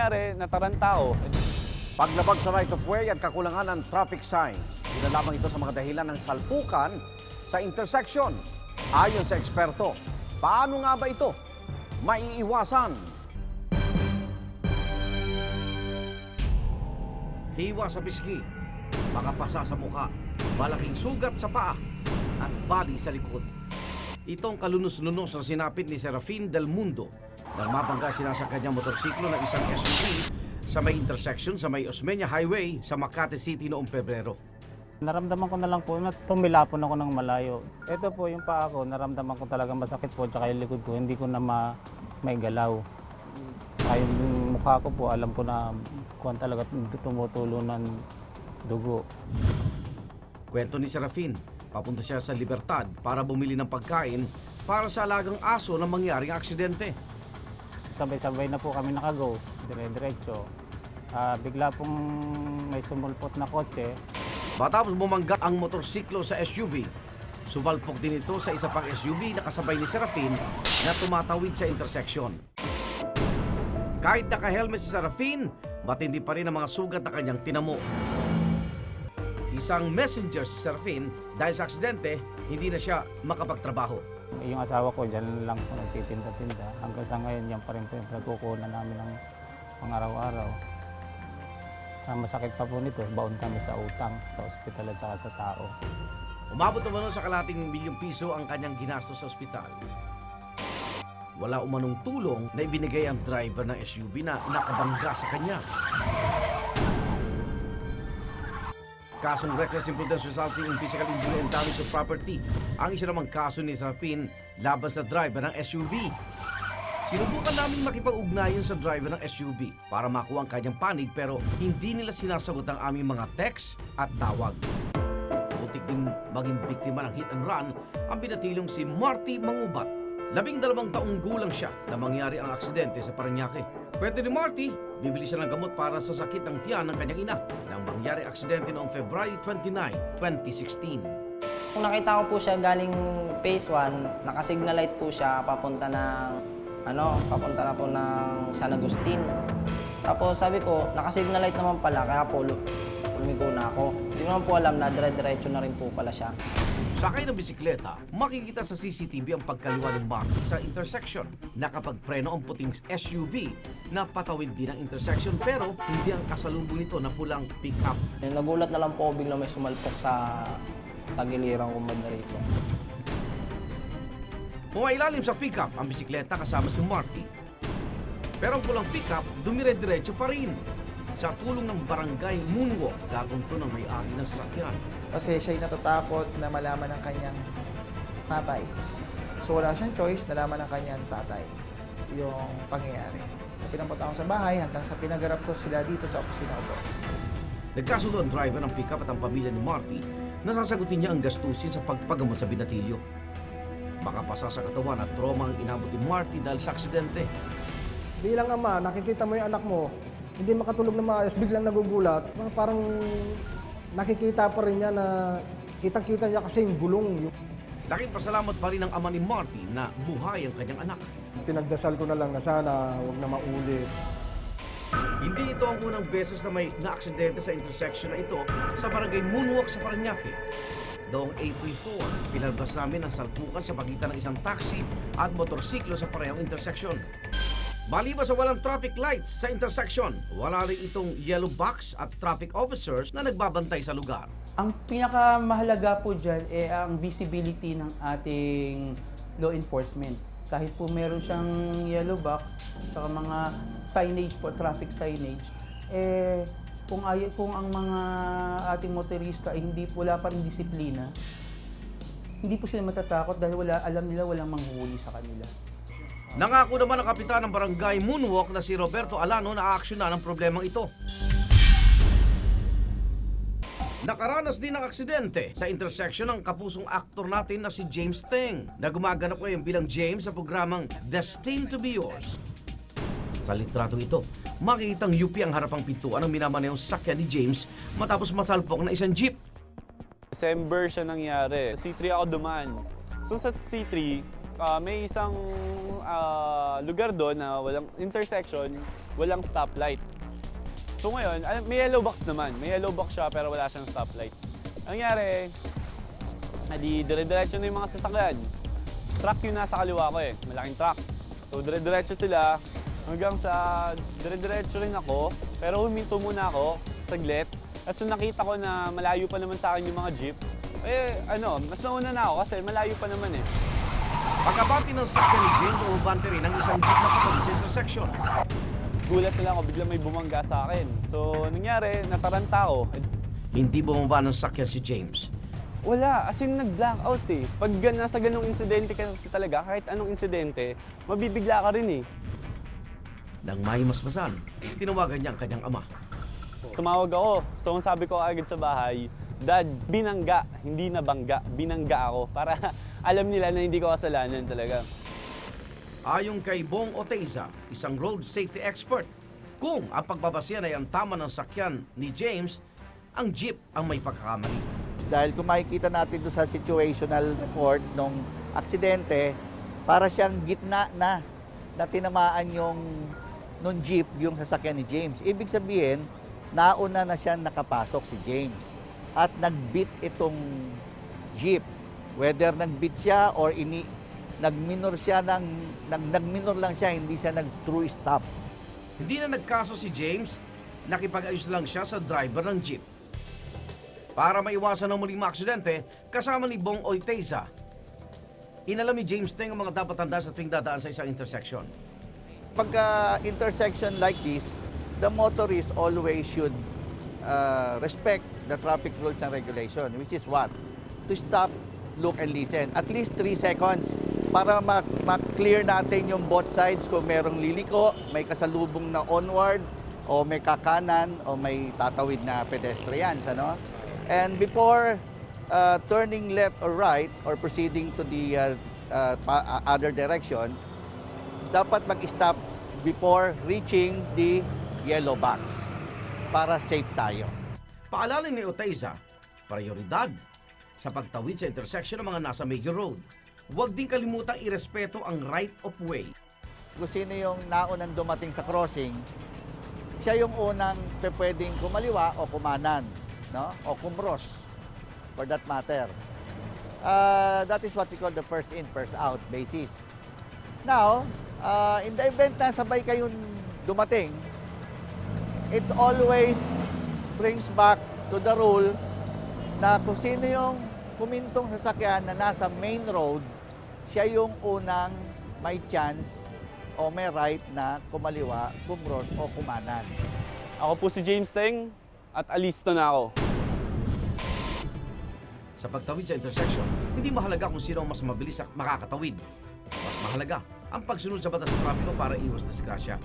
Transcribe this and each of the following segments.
nangyari, nataran tao. Paglabag sa right of way at kakulangan ng traffic signs. Isa lamang ito sa mga dahilan ng salpukan sa intersection. Ayon sa eksperto, paano nga ba ito maiiwasan? Hiwa sa pisngi, makapasa sa mukha, malaking sugat sa paa, at bali sa likod. Itong kalunos-lunos na sinapit ni Serafin Del Mundo nang mabangga sinasakyan niyang motorsiklo ng isang SUV sa may intersection sa may Osmeña Highway sa Makati City noong Pebrero. Naramdaman ko na lang po na tumilapon ako ng malayo. Ito po yung paa ko, naramdaman ko talaga masakit po, tsaka yung likod ko, hindi ko na ma may galaw. Saka yung mukha ko po, alam ko na kuhan talaga tumutulo ng dugo. Kwento ni Serafin, papunta siya sa Libertad para bumili ng pagkain para sa alagang aso na mangyaring aksidente. Sabay-sabay na po kami nakago, dire-diretso. Ah, bigla pong may sumulpot na kotse, Matapos bumangga ang motorsiklo sa SUV, sumalpok din ito sa isa pang SUV na kasabay ni Serafin na tumatawid sa intersection. Kahit naka-helmet si Serafin, matindi pa rin ang mga sugat na kanyang tinamo. Isang messenger si Serafin dahil sa aksidente, hindi na siya makapagtrabaho. Yung asawa ko dyan lang po nagtitinda-tinda. Hanggang sa ngayon, yan pa rin po yung pinagkukunan namin ng pang araw-araw. Ang masakit pa po nito, baon kami sa utang, sa ospital at saka sa tao. Umabot naman sa kalating milyong piso ang kanyang ginastos sa ospital. Wala umanong tulong na ibinigay ang driver ng SUV na nakabangga sa kanya. Kasong reckless imprudence resulting in physical injury and damage to property ang isa namang kaso ni Serafin laban sa driver ng SUV. Sinubukan namin makipag-ugnayan sa driver ng SUV para makuha ang kanyang panig pero hindi nila sinasagot ang aming mga text at tawag. Putik ding maging biktima ng hit and run ang binatilong si Marty Mangubat. Labing dalawang taong gulang siya na mangyari ang aksidente sa Paranaque. Kwento ni Marty, bibili siya ng gamot para sa sakit ng tiyan ng kanyang ina nang mangyari aksidente noong February 29, 2016. Kung nakita ko po siya galing phase 1, naka-signal light po siya papunta ng ano, papunta na po ng San Agustin. Tapos sabi ko, naka-signal light naman pala, kaya po lu- lumigo na ako. Hindi naman po alam na dire-diretso na rin po pala siya. Sakay ng bisikleta, makikita sa CCTV ang pagkaliwa ni Marty sa intersection. Nakapagpreno ang puting SUV na patawid din ang intersection pero hindi ang kasalubong nito na pulang pick-up. Eh, Nagulat na lang po biglang may sumalpok sa tagiliran ko banda rito. Pumailalim sa pickup ang bisikleta kasama si Marty. Pero ang pulang pickup, dumire-diretso pa rin. Sa tulong ng barangay Moonwalk, gatunto ng may-ari ng sasakyan. Kasi siya'y natatakot na malaman ng kanyang tatay. So wala siyang choice, nalaman ng kanyang tatay yung pangyayari. So pinapunta ako sa bahay hanggang sa pinagarap ko sila dito sa opisina ko. Nagkasundo ang driver ng pickup at ang pamilya ni Marty na sasagutin niya ang gastusin sa pagpagamot sa binatilyo. Makapasa sa katawan at trauma ang inabot ni Marty dahil sa aksidente. bilang ama, nakikita mo yung anak mo, hindi makatulog na maayos, biglang nagugulat, parang nakikita pa rin niya na kitang-kita niya kasi yung gulong. Yung Laking pasalamat pa rin ang ama ni Marty na buhay ang kanyang anak. pinagdasal ko na lang na sana huwag na maulit. Hindi ito ang unang beses na may naaksidente sa intersection na ito sa barangay Moonwalk sa Paranaque. Noong April 4, pinalabas namin ang salpukan sa pagitan ng isang taxi at motorsiklo sa parehong intersection. Maliban sa walang traffic lights sa intersection, wala rin itong yellow box at traffic officers na nagbabantay sa lugar. Ang pinakamahalaga po dyan ay ang visibility ng ating law enforcement. Kahit po meron siyang yellow box, saka mga signage po, traffic signage, eh kung, ay, kung ang mga ating motorista ay hindi wala pa rin disiplina, hindi po sila matatakot dahil wala, alam nila walang manghuhuli sa kanila. Nangako naman ang kapitan ng barangay Moonwalk na si Roberto Alano na aaksyonan ang problemang ito. Nakaranas din ng aksidente sa intersection ng kapusong aktor natin na si James Teng na gumaganap ngayon bilang James sa programang Destined to be Yours. Sa litratong ito, makikita ang UP ang harapang pintuan ng minamanayong sakyan ni James matapos masalpok na isang jeep. December siya nangyari. C3 ako dumaan. So sa C3, ah, may isang ah, lugar doon na walang intersection walang stoplight. So ngayon, alam- may yellow box naman. May yellow box siya pero wala siyang stoplight. Ang nangyari, adi dire-diretso na yung mga sasakyan. Truck yung nasa kaliwa ko eh, malaking truck. So dire-diretso sila hanggang sa dire-diretso rin ako. Pero huminto muna ako, saglit. At so nakita ko na malayo pa naman sa akin yung mga jeep. Eh ano, mas nauna na ako kasi malayo pa naman eh. Pagkabati ng sakyan ni James, umabante rin ang isang jeep na patawid sa intersection. Gulat na lang ako, biglang may bumangga sa akin. So nangyari, nataranta ako. Hindi bumaba ng sakyan si James. Wala, as in nag-blackout eh. Pag gan- nasa ganong insidente ka kasi talaga, kahit anong insidente, mabibigla ka rin eh. Nang may masmasan, tinawagan niya ang kanyang ama. Tumawag ako. So ang sabi ko agad sa bahay, Dad, binangga, hindi na bangga, binangga ako. Para alam nila na hindi ko kasalanan talaga. Ayon kay Bong Oteiza, isang road safety expert, kung ang pagbabasyan ay ang tama ng sakyan ni James, ang jeep ang may pagkakamali. Dahil kung makikita natin doon sa situational report nung aksidente, para siyang gitna na na tinamaan yung nung jeep yung sasakyan ni James. Ibig sabihin, nauna na siya nakapasok si James at nagbit itong jeep. Whether nagbit siya or ini nagminor siya ng nag, nagminor lang siya, hindi siya nag-true stop. Hindi na nagkaso si James, nakipag-ayos lang siya sa driver ng jeep. Para maiwasan ang muling maaksidente, kasama ni Bong Oiteza, inalam ni James Teng ang mga dapat tanda sa tuwing dadaan sa isang intersection. pagka intersection like this, the motorist always should uh, respect the traffic rules and regulation, which is what? To stop, look, and listen. At least 3 seconds para ma- ma-clear natin yung both sides kung merong liliko, may kasalubong na onward, o may kakanan, o may tatawid na pedestrians. Ano? And before uh, turning left or right, or proceeding to the uh, uh, uh, other direction, dapat mag-stop before reaching the yellow box para safe tayo. Paalala ni Oteiza, prioridad sa pagtawid sa intersection ng mga nasa major road. Huwag din kalimutang irespeto ang right of way. Kung sino yung naunang dumating sa crossing, siya yung unang pwedeng kumaliwa o kumanan, no? O kumros, for that matter. Uh, that is what we call the first in, first out basis. Now, uh, in the event na sabay kayong dumating, it's always brings back to the rule na kung sino yung kumintong sasakyan na nasa main road, siya yung unang may chance o may right na kumaliwa, kumros o kumanan. Ako po si James Teng at alisto na ako. Sa pagtawid sa intersection, hindi mahalaga kung sino ang mas mabilis at makakatawid. Mas mahalaga ang pagsunod sa batas ng trapiko para iwas disgrasya.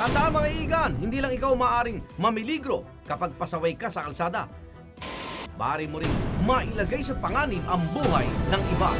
Tandaan mga iigan, hindi lang ikaw maaring mamiligro kapag pasaway ka sa kalsada. Bari mo rin mailagay sa panganib ang buhay ng iba.